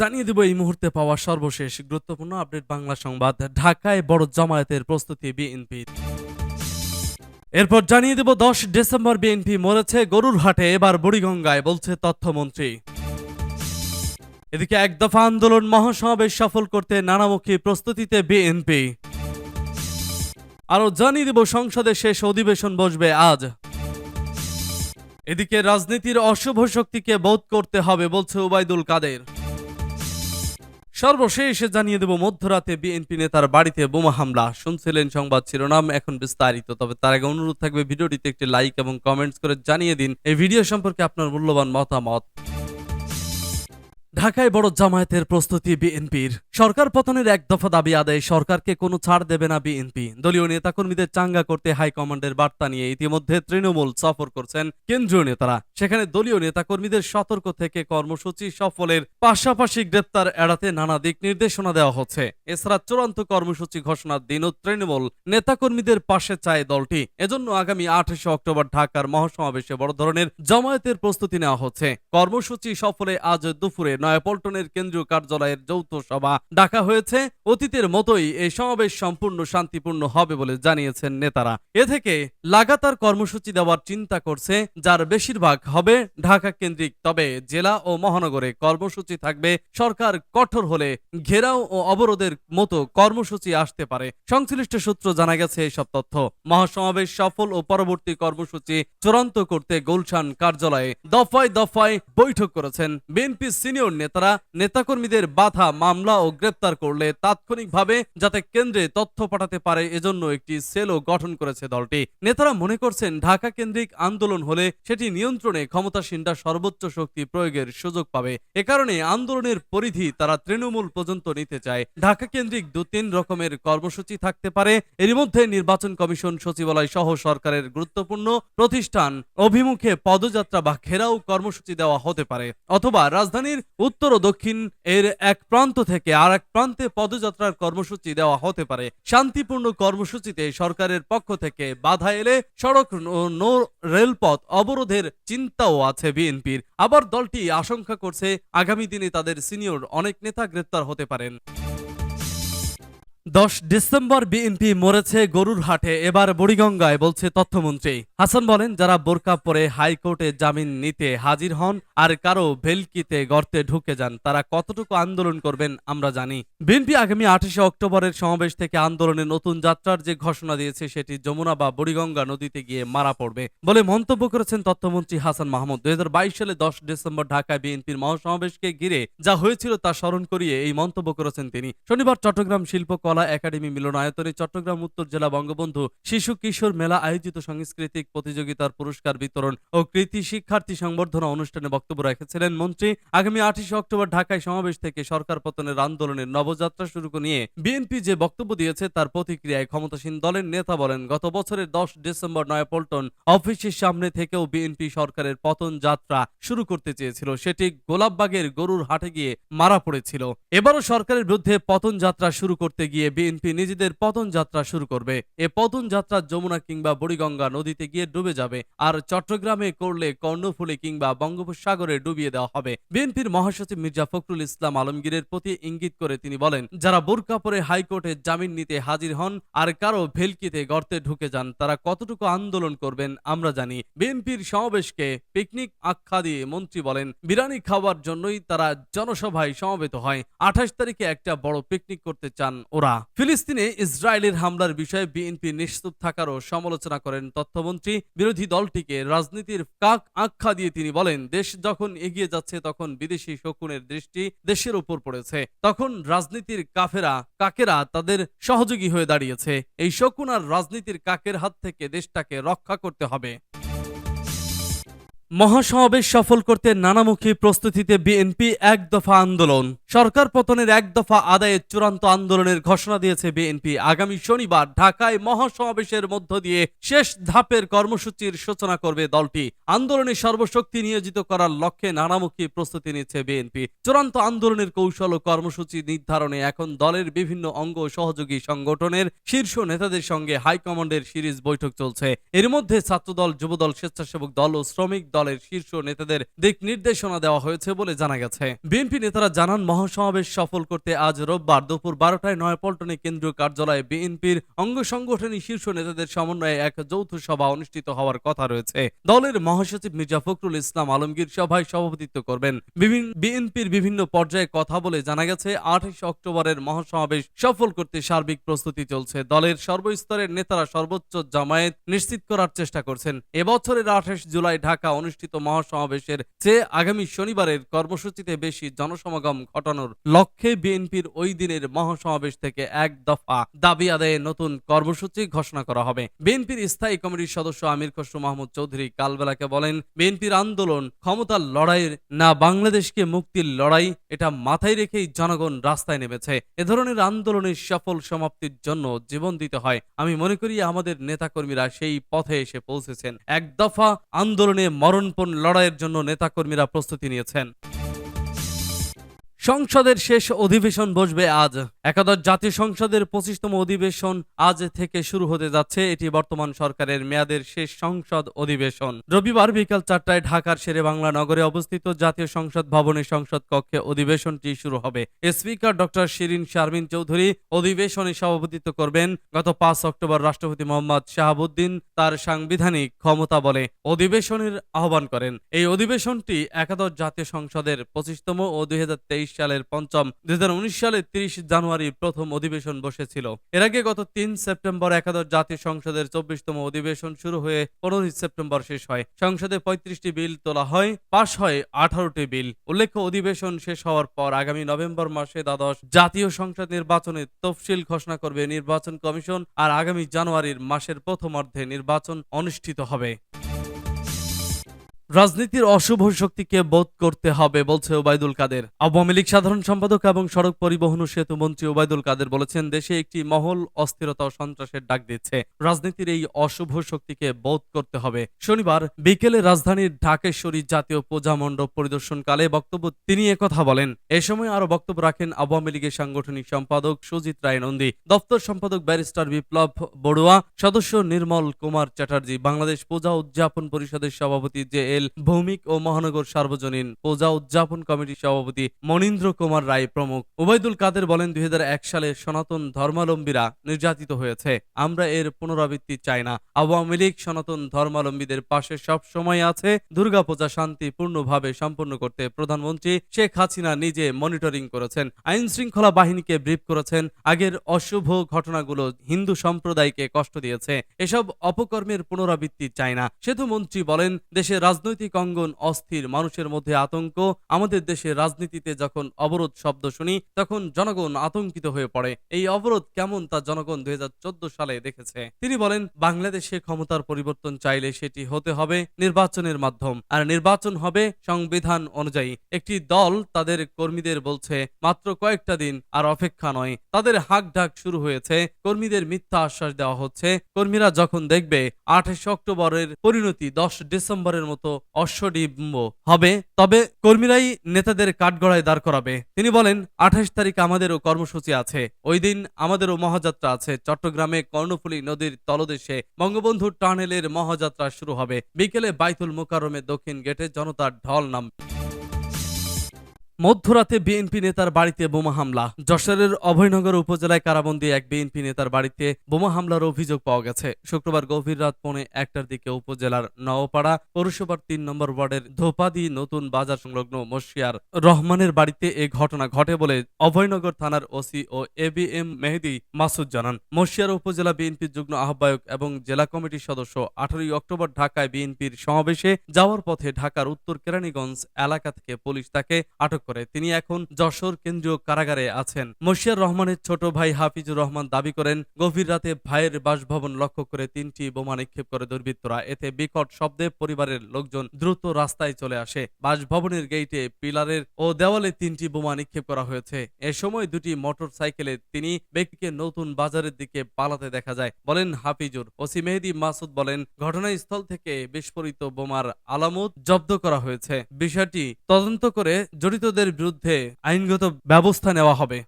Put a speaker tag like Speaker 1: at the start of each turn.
Speaker 1: জানিয়ে দেব এই মুহূর্তে পাওয়া সর্বশেষ গুরুত্বপূর্ণ আপডেট বাংলা সংবাদ ঢাকায় বড় জামায়াতের প্রস্তুতি বিএনপি এরপর জানিয়ে দেব দশ ডিসেম্বর বিএনপি মরেছে গরুর হাটে এবার বুড়িগঙ্গায় বলছে তথ্যমন্ত্রী এদিকে এক দফা আন্দোলন মহাসমাবেশ সফল করতে নানামুখী প্রস্তুতিতে বিএনপি আরও জানিয়ে দেব সংসদে শেষ অধিবেশন বসবে আজ এদিকে রাজনীতির অশুভ শক্তিকে বোধ করতে হবে বলছে ওবায়দুল কাদের সর্বশেষে জানিয়ে দেব মধ্যরাতে বিএনপি নেতার বাড়িতে বোমা হামলা শুনছিলেন সংবাদ শিরোনাম এখন বিস্তারিত তবে তার আগে অনুরোধ থাকবে ভিডিওটিতে একটি লাইক এবং কমেন্টস করে জানিয়ে দিন এই ভিডিও সম্পর্কে আপনার মূল্যবান মতামত ঢাকায় বড় জামায়াতের প্রস্তুতি বিএনপির সরকার পতনের এক দফা দাবি আদায় সরকারকে কোনো ছাড় দেবে না বিএনপি দলীয় নেতাকর্মীদের চাঙ্গা করতে হাইকমান্ডের বার্তা নিয়ে ইতিমধ্যে তৃণমূল সফর করছেন কেন্দ্রীয় নেতারা সেখানে দলীয় নেতাকর্মীদের সতর্ক থেকে কর্মসূচি সফলের পাশাপাশি গ্রেপ্তার এড়াতে নানা দিক নির্দেশনা দেওয়া হচ্ছে এছাড়া চূড়ান্ত কর্মসূচি ঘোষণার দিনও তৃণমূল নেতাকর্মীদের পাশে চায় দলটি এজন্য আগামী আঠাশে অক্টোবর ঢাকার মহাসমাবেশে বড় ধরনের জামায়াতের প্রস্তুতি নেওয়া হচ্ছে কর্মসূচি সফলে আজ দুপুরে নয় পল্টনের কেন্দ্রীয় কার্যালয়ের যৌথ সভা ডাকা হয়েছে অতীতের মতোই এই সমাবেশ সম্পূর্ণ শান্তিপূর্ণ হবে বলে জানিয়েছেন নেতারা এ থেকে লাগাতার কর্মসূচি দেওয়ার চিন্তা করছে যার বেশিরভাগ হবে ঢাকা কেন্দ্রিক তবে জেলা ও মহানগরে কর্মসূচি থাকবে সরকার কঠোর হলে ঘেরাও ও অবরোধের মতো কর্মসূচি আসতে পারে সংশ্লিষ্ট সূত্র জানা গেছে এসব তথ্য মহাসমাবেশ সফল ও পরবর্তী কর্মসূচি চূড়ান্ত করতে গুলশান কার্যালয়ে দফায় দফায় বৈঠক করেছেন বিএনপি সিনিয়র সিনিয়র নেতারা নেতাকর্মীদের বাধা মামলা ও গ্রেপ্তার করলে তাৎক্ষণিকভাবে যাতে কেন্দ্রে তথ্য পাঠাতে পারে এজন্য একটি সেলও গঠন করেছে দলটি নেতারা মনে করছেন ঢাকা কেন্দ্রিক আন্দোলন হলে সেটি নিয়ন্ত্রণে ক্ষমতাসীনরা সর্বোচ্চ শক্তি প্রয়োগের সুযোগ পাবে এ কারণে আন্দোলনের পরিধি তারা তৃণমূল পর্যন্ত নিতে চায় ঢাকা কেন্দ্রিক দু তিন রকমের কর্মসূচি থাকতে পারে এর মধ্যে নির্বাচন কমিশন সচিবালয় সহ সরকারের গুরুত্বপূর্ণ প্রতিষ্ঠান অভিমুখে পদযাত্রা বা ঘেরাও কর্মসূচি দেওয়া হতে পারে অথবা রাজধানীর উত্তর ও দক্ষিণ এর এক প্রান্ত থেকে আর এক প্রান্তে পদযাত্রার কর্মসূচি দেওয়া হতে পারে শান্তিপূর্ণ কর্মসূচিতে সরকারের পক্ষ থেকে বাধা এলে সড়ক নো রেলপথ অবরোধের চিন্তাও আছে বিএনপির আবার দলটি আশঙ্কা করছে আগামী দিনে তাদের সিনিয়র অনেক নেতা গ্রেপ্তার হতে পারেন দশ ডিসেম্বর বিএনপি মরেছে গরুর হাটে এবার বুড়িগঙ্গায় বলছে তথ্যমন্ত্রী হাসান বলেন যারা বোরকা পরে হাইকোর্টে জামিন নিতে হাজির হন আর কারো ভেলকিতে গর্তে ঢুকে যান তারা কতটুকু আন্দোলন করবেন আমরা জানি বিএনপি আগামী আঠাশে অক্টোবরের সমাবেশ থেকে আন্দোলনে নতুন যাত্রার যে ঘোষণা দিয়েছে সেটি যমুনা বা বুড়িগঙ্গা নদীতে গিয়ে মারা পড়বে বলে মন্তব্য করেছেন তথ্যমন্ত্রী হাসান মাহমুদ দুই সালে দশ ডিসেম্বর ঢাকায় বিএনপির মহাসমাবেশকে ঘিরে যা হয়েছিল তা স্মরণ করিয়ে এই মন্তব্য করেছেন তিনি শনিবার চট্টগ্রাম শিল্পকলা কলা একাডেমি মিলনায়তনে চট্টগ্রাম উত্তর জেলা বঙ্গবন্ধু শিশু কিশোর মেলা আয়োজিত সাংস্কৃতিক প্রতিযোগিতার পুরস্কার বিতরণ ও কৃতি শিক্ষার্থী সংবর্ধনা অনুষ্ঠানে বক্তব্য রেখেছিলেন মন্ত্রী আগামী আঠাশে অক্টোবর ঢাকায় সমাবেশ থেকে সরকার পতনের আন্দোলনের নবযাত্রা শুরু নিয়ে বিএনপি যে বক্তব্য দিয়েছে তার প্রতিক্রিয়ায় ক্ষমতাসীন দলের নেতা বলেন গত বছরের দশ ডিসেম্বর নয়াপল্টন অফিসের সামনে থেকেও বিএনপি সরকারের পতন যাত্রা শুরু করতে চেয়েছিল সেটি গোলাপবাগের গরুর হাটে গিয়ে মারা পড়েছিল এবারও সরকারের বিরুদ্ধে পতন যাত্রা শুরু করতে গিয়ে দিয়ে বিএনপি নিজেদের পতন যাত্রা শুরু করবে এ পতন যাত্রা যমুনা কিংবা বুড়িগঙ্গা নদীতে গিয়ে ডুবে যাবে আর চট্টগ্রামে করলে কর্ণফুলি কিংবা বঙ্গোপসাগরে ডুবিয়ে দেওয়া হবে বিএনপির মহাসচিব মির্জা ফখরুল ইসলাম আলমগীরের প্রতি ইঙ্গিত করে তিনি বলেন যারা বোরকা পরে হাইকোর্টে জামিন নিতে হাজির হন আর কারো ভেলকিতে গর্তে ঢুকে যান তারা কতটুকু আন্দোলন করবেন আমরা জানি বিএনপির সমাবেশকে পিকনিক আখ্যা দিয়ে মন্ত্রী বলেন বিরানি খাওয়ার জন্যই তারা জনসভায় সমবেত হয় আঠাশ তারিখে একটা বড় পিকনিক করতে চান ওরা ফিলিস্তিনে ইসরায়েলের হামলার বিষয়ে বিএনপি নিশ্চুপ থাকারও সমালোচনা করেন তথ্যমন্ত্রী বিরোধী দলটিকে রাজনীতির কাক আখ্যা দিয়ে তিনি বলেন দেশ যখন এগিয়ে যাচ্ছে তখন বিদেশি শকুনের দৃষ্টি দেশের উপর পড়েছে তখন রাজনীতির কাফেরা কাকেরা তাদের সহযোগী হয়ে দাঁড়িয়েছে এই শকুন আর রাজনীতির কাকের হাত থেকে দেশটাকে রক্ষা করতে হবে মহাসমাবেশ সফল করতে নানামুখী প্রস্তুতিতে বিএনপি এক দফা আন্দোলন সরকার পতনের এক দফা আদায়ের চূড়ান্ত আন্দোলনের ঘোষণা দিয়েছে বিএনপি আগামী শনিবার ঢাকায় মহাসমাবেশের মধ্য দিয়ে শেষ ধাপের কর্মসূচির সূচনা করবে দলটি আন্দোলনে সর্বশক্তি নিয়োজিত করার লক্ষ্যে নানামুখী প্রস্তুতি নিচ্ছে বিএনপি চূড়ান্ত আন্দোলনের কৌশল ও কর্মসূচি নির্ধারণে এখন দলের বিভিন্ন অঙ্গ সহযোগী সংগঠনের শীর্ষ নেতাদের সঙ্গে হাইকমান্ডের সিরিজ বৈঠক চলছে এর মধ্যে ছাত্রদল যুবদল স্বেচ্ছাসেবক দল ও শ্রমিক দল দলের শীর্ষ নেতাদের দিক নির্দেশনা দেওয়া হয়েছে বলে জানা গেছে বিএনপি নেতারা জানান মহাসমাবেশ সফল করতে আজ রোববার দুপুর বারোটায় নয়াপল্টনে কেন্দ্রীয় কার্যালয়ে বিএনপির অঙ্গ সংগঠনী শীর্ষ নেতাদের সমন্বয়ে এক যৌথ সভা অনুষ্ঠিত হওয়ার কথা রয়েছে দলের মহাসচিব মির্জা ফখরুল ইসলাম আলমগীর সভায় সভাপতিত্ব করবেন বিএনপির বিভিন্ন পর্যায়ে কথা বলে জানা গেছে আঠাশ অক্টোবরের মহাসমাবেশ সফল করতে সার্বিক প্রস্তুতি চলছে দলের সর্বস্তরের নেতারা সর্বোচ্চ জামায়াত নিশ্চিত করার চেষ্টা করছেন এবছরের আঠাশ জুলাই ঢাকা অনুষ্ঠিত অনুষ্ঠিত মহাসমাবেশের চেয়ে আগামী শনিবারের কর্মসূচিতে বেশি জনসমাগম ঘটানোর লক্ষ্যে বিএনপির ওই দিনের মহাসমাবেশ থেকে এক দফা দাবি আদায়ে নতুন কর্মসূচি ঘোষণা করা হবে বিএনপির স্থায়ী কমিটির সদস্য আমির খসরু মাহমুদ চৌধুরী কালবেলাকে বলেন বিএনপির আন্দোলন ক্ষমতার লড়াইয়ের না বাংলাদেশকে মুক্তির লড়াই এটা মাথায় রেখেই জনগণ রাস্তায় নেমেছে এ ধরনের আন্দোলনের সফল সমাপ্তির জন্য জীবন দিতে হয় আমি মনে করি আমাদের নেতাকর্মীরা সেই পথে এসে পৌঁছেছেন এক দফা আন্দোলনে মরণ মরণপণ লড়াইয়ের জন্য নেতাকর্মীরা প্রস্তুতি নিয়েছেন সংসদের শেষ অধিবেশন বসবে আজ একাদশ জাতীয় সংসদের পঁচিশতম অধিবেশন আজ থেকে শুরু হতে যাচ্ছে এটি বর্তমান সরকারের মেয়াদের শেষ সংসদ অধিবেশন রবিবার বিকাল চারটায় ঢাকার শেরে বাংলা নগরে অবস্থিত জাতীয় সংসদ ভবনে সংসদ কক্ষে অধিবেশনটি শুরু হবে স্পিকার ডক্টর শিরিন শারমিন চৌধুরী অধিবেশনে সভাপতিত্ব করবেন গত পাঁচ অক্টোবর রাষ্ট্রপতি মোহাম্মদ শাহাবুদ্দিন তার সাংবিধানিক ক্ষমতা বলে অধিবেশনের আহ্বান করেন এই অধিবেশনটি একাদশ জাতীয় সংসদের পঁচিশতম ও দুই সালের পঞ্চম দুই সালে তিরিশ জানুয়ারি প্রথম অধিবেশন বসেছিল এর আগে গত তিন সেপ্টেম্বর একাদশ জাতীয় সংসদের চব্বিশতম অধিবেশন শুরু হয়ে পনেরোই সেপ্টেম্বর শেষ হয় সংসদে পঁয়ত্রিশটি বিল তোলা হয় পাশ হয় আঠারোটি বিল উল্লেখ্য অধিবেশন শেষ হওয়ার পর আগামী নভেম্বর মাসে দ্বাদশ জাতীয় সংসদ নির্বাচনে তফসিল ঘোষণা করবে নির্বাচন কমিশন আর আগামী জানুয়ারির মাসের প্রথমার্ধে নির্বাচন অনুষ্ঠিত হবে রাজনীতির অশুভ শক্তিকে বোধ করতে হবে বলছে ওবায়দুল কাদের আওয়ামী লীগ সাধারণ সম্পাদক এবং সড়ক পরিবহন ও সেতু মন্ত্রী ওবায়দুল কাদের বলেছেন দেশে একটি মহল অস্থিরতা ও সন্ত্রাসের ডাক দিচ্ছে রাজনীতির এই অশুভ শক্তিকে বোধ করতে হবে শনিবার বিকেলে রাজধানীর ঢাকেশ্বরী জাতীয় পূজা মণ্ডপ পরিদর্শনকালে বক্তব্য তিনি একথা বলেন এ সময় আরো বক্তব্য রাখেন আওয়ামী লীগের সাংগঠনিক সম্পাদক সুজিত রায় নন্দী দপ্তর সম্পাদক ব্যারিস্টার বিপ্লব বড়ুয়া সদস্য নির্মল কুমার চ্যাটার্জি বাংলাদেশ পূজা উদযাপন পরিষদের সভাপতি জে পায়েল ভৌমিক ও মহানগর সার্বজনীন পূজা উদযাপন কমিটির সভাপতি মনীন্দ্র কুমার রায় প্রমুখ উবায়দুল কাদের বলেন দুই সালে সনাতন ধর্মাবলম্বীরা নির্যাতিত হয়েছে আমরা এর পুনরাবৃত্তি চাই না আওয়ামী লীগ সনাতন ধর্মাবলম্বীদের পাশে সব সময় আছে দুর্গাপূজা শান্তিপূর্ণভাবে সম্পন্ন করতে প্রধানমন্ত্রী শেখ হাসিনা নিজে মনিটরিং করেছেন আইন শৃঙ্খলা বাহিনীকে ব্রিফ করেছেন আগের অশুভ ঘটনাগুলো হিন্দু সম্প্রদায়কে কষ্ট দিয়েছে এসব অপকর্মের পুনরাবৃত্তি চাই না সেতু মন্ত্রী বলেন দেশের রাজনৈতিক রাজনৈতিক অঙ্গন অস্থির মানুষের মধ্যে আতঙ্ক আমাদের দেশের রাজনীতিতে যখন অবরোধ শব্দ শুনি তখন জনগণ আতঙ্কিত হয়ে পড়ে এই অবরোধ কেমন তা জনগণ দুই সালে দেখেছে তিনি বলেন বাংলাদেশে ক্ষমতার পরিবর্তন চাইলে সেটি হতে হবে নির্বাচনের মাধ্যম আর নির্বাচন হবে সংবিধান অনুযায়ী একটি দল তাদের কর্মীদের বলছে মাত্র কয়েকটা দিন আর অপেক্ষা নয় তাদের হাক ঢাক শুরু হয়েছে কর্মীদের মিথ্যা আশ্বাস দেওয়া হচ্ছে কর্মীরা যখন দেখবে আঠাশে অক্টোবরের পরিণতি দশ ডিসেম্বরের মতো অশ্বডিম্ব হবে তবে কর্মীরাই নেতাদের কাঠগড়ায় দাঁড় করাবে তিনি বলেন আঠাশ তারিখ আমাদেরও কর্মসূচি আছে ওই দিন আমাদেরও মহাযাত্রা আছে চট্টগ্রামে কর্ণফুলী নদীর তলদেশে বঙ্গবন্ধু টানেলের মহাযাত্রা শুরু হবে বিকেলে বাইতুল মোকারমে দক্ষিণ গেটে জনতার ঢল নামবে মধ্যরাতে বিএনপি নেতার বাড়িতে বোমা হামলা যশোরের অভয়নগর উপজেলায় কারাবন্দি এক বিএনপি নেতার বাড়িতে বোমা হামলার অভিযোগ পাওয়া গেছে শুক্রবার গভীর রাত পৌনে একটার দিকে উপজেলার নওপাড়া পৌরসভার তিন নম্বর ওয়ার্ডের ধোপাদি নতুন বাজার সংলগ্ন মশিয়ার রহমানের বাড়িতে এ ঘটনা ঘটে বলে অভয়নগর থানার ওসি ও A B M Mehedi Masud জানান মশিয়ার উপজেলা বিএনপির যুগ্ম আহ্বায়ক এবং জেলা কমিটির সদস্য আঠারোই অক্টোবর ঢাকায় বিএনপির সমাবেশে যাওয়ার পথে ঢাকার উত্তর কেরানীগঞ্জ এলাকা থেকে পুলিশ তাকে আটক করে তিনি এখন যশোর কেন্দ্রীয় কারাগারে আছেন মশিয়ার রহমানের ছোট ভাই হাফিজুর রহমান দাবি করেন গভীর রাতে ভাইয়ের বাসভবন লক্ষ্য করে তিনটি বোমা নিক্ষেপ করে দুর্বৃত্তরা এতে বিকট শব্দে পরিবারের লোকজন দ্রুত রাস্তায় চলে আসে বাসভবনের গেইটে পিলারের ও দেওয়ালে তিনটি বোমা নিক্ষেপ করা হয়েছে এ সময় দুটি মোটর সাইকেলে তিনি ব্যক্তিকে নতুন বাজারের দিকে পালাতে দেখা যায় বলেন হাফিজুর ওসি মেহেদি মাসুদ বলেন ঘটনাস্থল থেকে বিস্ফোরিত বোমার আলামত জব্দ করা হয়েছে বিষয়টি তদন্ত করে জড়িতদের বিরোধীদের বিরুদ্ধে আইনগত ব্যবস্থা নেওয়া হবে